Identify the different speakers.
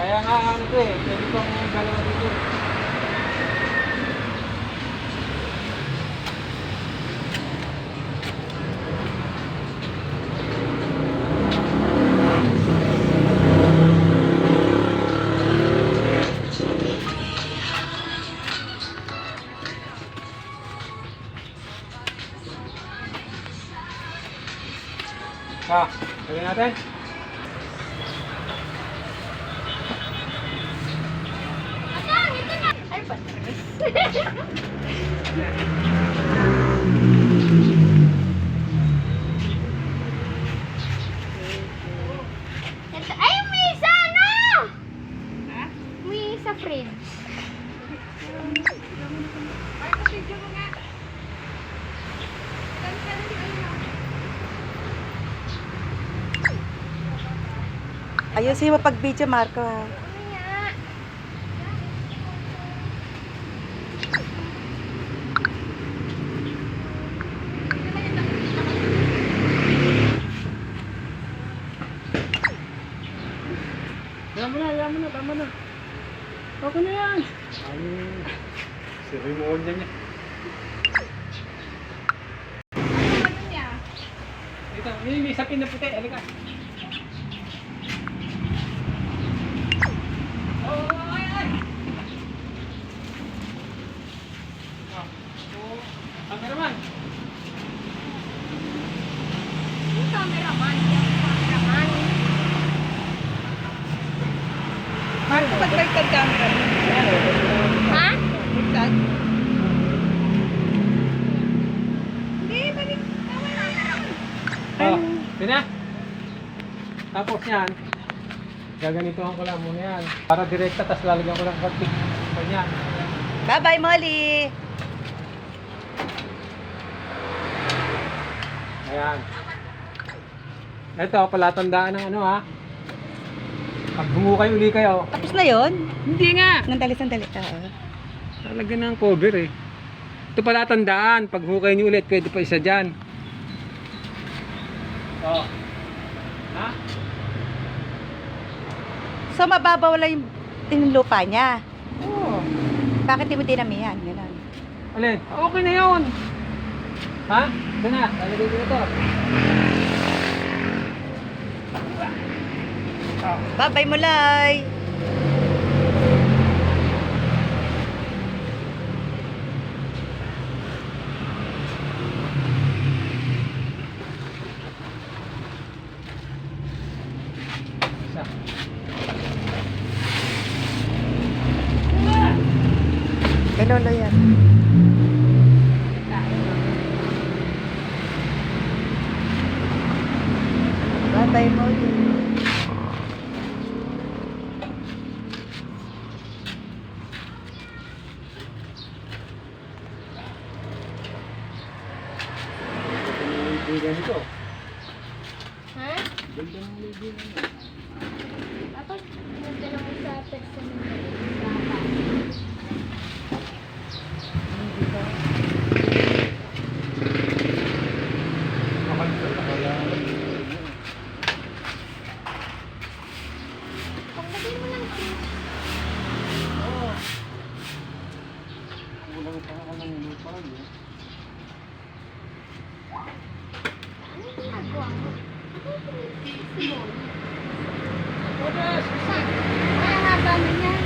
Speaker 1: Kaya nga
Speaker 2: ano to eh, pwede pang dalawa dito. Ah, pwede natin.
Speaker 3: Ayusin mo pag video, Marco. ha?
Speaker 1: Tama na, tama na, tama na. Okay na yan. Ay, si Rimon yan yan. Dito, yun yung sapin na puti. Halika. Oh, ay, ay. Ah, oh, cameraman.
Speaker 2: Yung cameraman, yung cameraman.
Speaker 3: Marco, pag baliktad camera.
Speaker 2: Ha?
Speaker 3: Baliktad. Hindi, balik.
Speaker 1: Oh, yun na. Tapos yan, gaganituhan ko lang muna yan. Para direkta, tapos lalagyan ko lang konti. Ganyan.
Speaker 3: Bye-bye, Molly.
Speaker 1: Ayan. Ito, palatandaan ng ano ha. Pag humukay uli kayo,
Speaker 3: Tapos na yon.
Speaker 1: hindi nga.
Speaker 3: Sandali, sandali. Oo.
Speaker 1: Lalagyan ng cover eh. Ito palatandaan. Pag humukay niyo ulit, pwede pa isa dyan. Oh. Ha?
Speaker 3: So, mababaw lang yung tinulupa niya.
Speaker 1: Oo.
Speaker 3: Bakit di mo dinamihan? Ganun.
Speaker 1: Alin? Okay na yun. Ha? Ito na. Lalagay ko ito.
Speaker 3: Bye-bye, Mulay.
Speaker 1: Isa.
Speaker 3: Lang yan. Bye-bye, Molly.
Speaker 1: Ganito nito.
Speaker 2: Ha?
Speaker 1: Ganda ng libigan niya.
Speaker 2: Dapat nagtanong ko sa text
Speaker 1: Saka ka lang lupa niya.
Speaker 2: Ano ginagawa mo? Ano ito? Simon?
Speaker 1: Oras! Saan? Mahaba na niya.